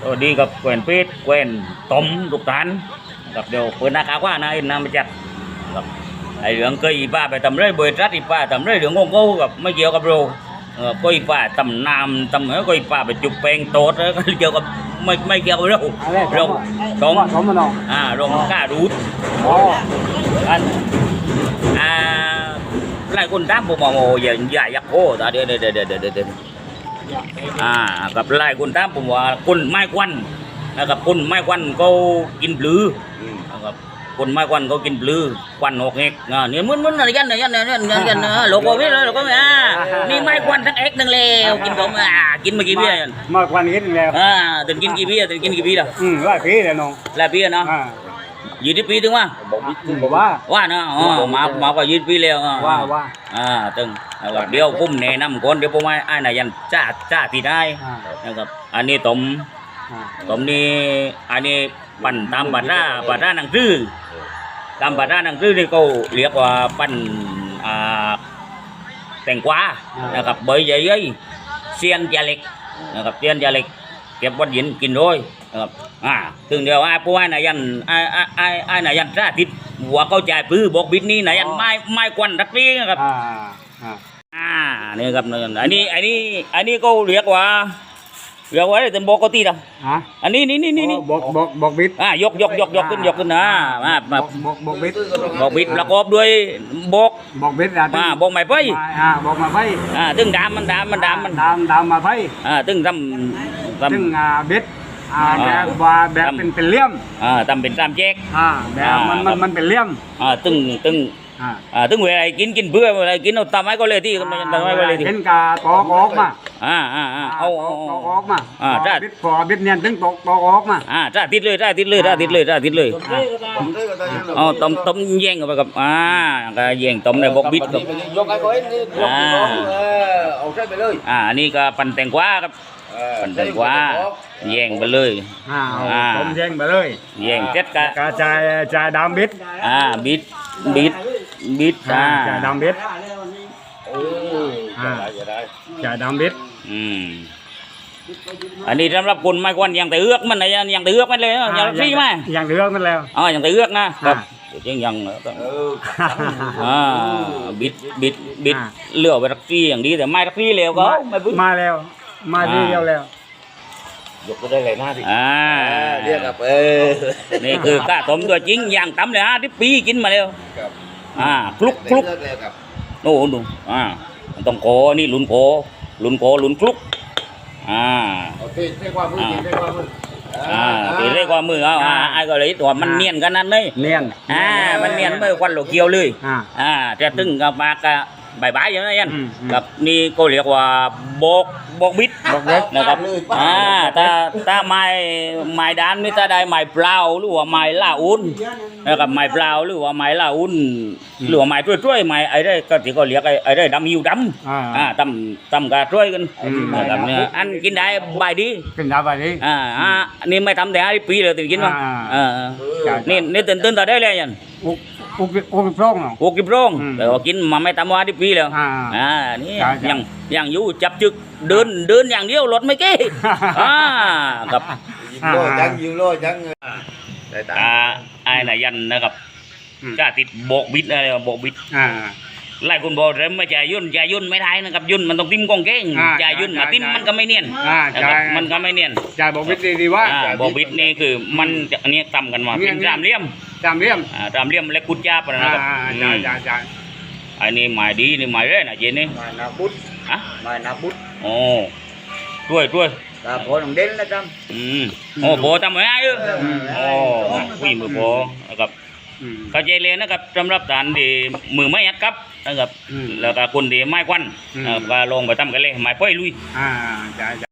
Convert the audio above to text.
สวัสดีกับแกวนป็ดแกวนต้มลูกตาลกับเดี๋ยวเปิดหน้ากากว่านะนน้ำมาจัดกับไอเรื่องเคยอีป้าไปทำเรื่อยบริษัทอีป้าทำเรื่ อยเรื่องโง่ๆกับไม่เกี่ยวกับเราเออก็อีป้าตำน้ำตำเออก็อีป้าไปจุบแปลงโตดแล้วก็เกี่ยวกับไม่ไม่เกี่ยวกับเราอะไรเราตรงสมมันเนาะอ่าลงกล้ารูดอ๋ออันอ่าหลายคนถามผมว่าโอ้ยใหญ่ยักษ์โอ้ตาเดี๋ยวเดี๋ยวเดี๋ยวเดี๋ยวเดี๋ยวเดี๋ยวอ่ากับหลายคนถามผมว่าคนไม้ควันนะครับคนไม้ควันเขากินปลือนะครับคนไม้ควันเขากินปลือควันหกเอกอ่าเนี่ยมึนมึนอะไรกันเนี่ยเนี่ยเนี่ยเนี่ยเนี่ยเนี่ยโลโก้ไม่เลยโลโก้ไม่อ่านี่ไม้ควันทั้งเอกหนึ่งแล้วกินผมอ่ากินมากี่ปีแล้วมากกว่านี้นิดนึงแล้วอ่าถึงกินกี่ปีอะถึงกินกี่ปีแล้วอืมหลายปีแล้วน้องหลายปีแล้วเนาะอ่า ยี่สิบปีถึงว่าบอกว่า ว่าเนาะอ๋อมามาก็ยืดปีแล้วอะว่าว่าอ่าตึงนะครับเดี๋ยวผมแนะนำก่อนเดี๋ยวผมให้อ้ายนายันจ้าจ้าที่ได้อ่านะครับอันนี้ต้มอ่าต้มนี่อันนี้ปั่นตามบัตราบัตราหนังสือตามบัตราหนังสือนี่เขาเรียกว่าปั่นอ่าแตงกวานะครับใบใหญ่ๆเสียนยาเล็กนะครับเสียนยาเล็ก เก็บวันเย็นกินด้วยนะครับอ่าถึงเดียวไอ้ผู้ไอ้นายันไอ้ไอ้ไอ้ไอ้นายันจ้าติดหัวเข้าใจปื้อบอกบิดนี่นายันไม้ไม้ควันรักนี้นะครับอ่าอ่าอ่านี่ครับนี่อันนี้อันนี้อันนี้ก็เรียกว่าเรียกว่าอะไรเป็นโบกติดอะฮะอันนี้นี่นี่นี่นี่บอกบอกบอกบิดอ่ายกยกยกยกขึ้นยกขึ้นนะมามาบอกบอกบอกบิดบอกบิดประกอบด้วยโบกบอกบิดอะมาโบกไม้ไปอ่าบอกมาไปอ่าตึงดามมันดามมันดามมันดามดามมาไปอ่าตึงทำ ทซึ่งอ่าบิดอ่าอ่าแบบว่าแบบเป็นเป็นเหลี่ยมำอ่าทำเป็นตามแจก อ่าแบบมันมันมันเป็นเหลี่ยมอ่าตึงตึงอ่าอ่าตึงเวลากินกินเพื่อเวลากินเอาตามไม้ก็เลยที่มันตามไม้ก็เลยที่เป็นกาตอกออกมาอ่าอ่าอ่าเอาเอาตเอาอกออกมาอ่าพจ้ะบิดพอบิดเนี่ยถึงตอกตอกออกมา อ่าจ้าติดเลยจ้าติดเลยจ้าติดเลยจ้าติดเลยอ๋อต้มต้มแย่งกันไปกับอ่าก็แย่งต้มในบกบิดกับยกไอ้ก้อยนี่ยกน้องเออเอาใส่ไปเลยอ่าอันนี้ก็ปั่นแตงกวาครับ เออปั่นแตงกวาแย่งไปเลยอ่าเอาอ่าผมแย่งไปเลยแย่งเจ็ดกะกระจายจายดามบิดอ่าบิดบิดบิดอ่าอ่าจายดามบิดเอออ่าจะได้จายดามบิดอืมอันนี้สำหรับคนไม่ควรยังแต่เอือกมันนะยังยังแต่เอือกมันเลยนะยังฟรีไหมอย่างเหลืองมันแล้วอ๋อยังแต่เอือกนะครับอ่าเดี๋ยวยังยังเหรอต้องเอออ่าบิดบิดบิดอ่าเลือกไปรักฟรีอย่างดีแต่ไม่รักฟรีแล้วก็ไม่บึ้งมาแล้ว มาดีเดียวแล้ว ยกก็ได้เลยหน้าดิอ่าเรียกกับเออนี่คือกล้าต้มตัวจริงอย่างตำเลยฮะที่ปีกินมาแล้วครับอ่าคลุกคลุกเรียกเลยครับโน่นดูอ่ามันต้องโคนี่หลุนโคหลุนโคหลุนคลุกอ่าเอาเทเทความมือเทความมืออ่าตีเรียกว่ามือเอาอ่าไอ้ก็เลยตัวมันเนียนกันนั่นเลยเนียนอ่ามันเนียนเมื่อควันโลเกียวเลยอ่าอ่าแต่ตึงกับมากะบายบายอย่างนั้นยันอืมอืมกับนี่ก็เรียกว่าโบกโบกบิด บอกเล็กนะครับอ่าถ้าถ้าไม้ไม้ด้านนี่ถ้าได้ไม้เปล่าหรือว่าไม้ล่าอุ่นนะครับไม้เปล่าหรือว่าไม้ล่าอุ่นหรือว่าไม้ช่วยๆไม้ไอ้ได้ก็ที่เขาเรียกไอ้ไอ้ได้ดำหิวดำอ่าอ่าตำตำกระช่วยกันอืมนะครับเนี่ยอันกินได้บายดีเป็นดาบอะไรอ่าอ่านี่ไม่ทำแต่ห้าปีเลยถึงกินมั้งอ่าเออเออนี่นี่ตื่นตื่นต่อได้เลยยัน อุกอุกอุกพร่องเนาะ หกสิบโรงอืมแต่ว่ากินมาไม่ทำว่าที่ปีแล้วอ่าอ่านี่ใช่ใช่ ยังยังอยู่จับจึกเดินเดินอย่างเดียวรถไม่เก้อ่ากับยิงโล่จังยิงโล่จังได้ตาอ่าไอ้นายันนะครับอืมจ้าติดโบกบิดอะไรวะโบกบิดอ่า ไล่คุณบอกเริ่มไม่จ่ายยุ่นจ่ายยุ่นไม่ได้นะครับยุ่นมันต้องติ้มกองเก้งอ่าจ่ายยุ่นมาใช่ติ้มใช่ มันก็ไม่เนียนอ่านะครับใช่มันก็ไม่เนียนจ่ายบอกวิทดีดีว่า อ่าโบกบิดนี่คือมันจะอันนี้ตำกันมาเนี่เป็ยนสามเหลี่ยม จำเลี่ยมอ่าสามเหลี่ยมและกุดยาปะอ่านะครับอ่าอืจ่ายมจ่ายจ่ายอันนี้หมายดีนี่หมายเร่นะเจนนี่มานาบุตรอะมานาบุตรโอ้ช่วยช่วยตาพอของเด่นนะจอืมโอ้โบทำไมอะเออโอ้วิ่งมือโบนะครับ อืม เข้าใจเลยนะครับสำหรับฐานที่มือไม่ยัดครับนะครับอืมแล้วก็คนที่ไม้ควันอืมเอ่อก็ลงไปทำกันเลยไม้ป้อยลุย อ่าจ่ายจ่าย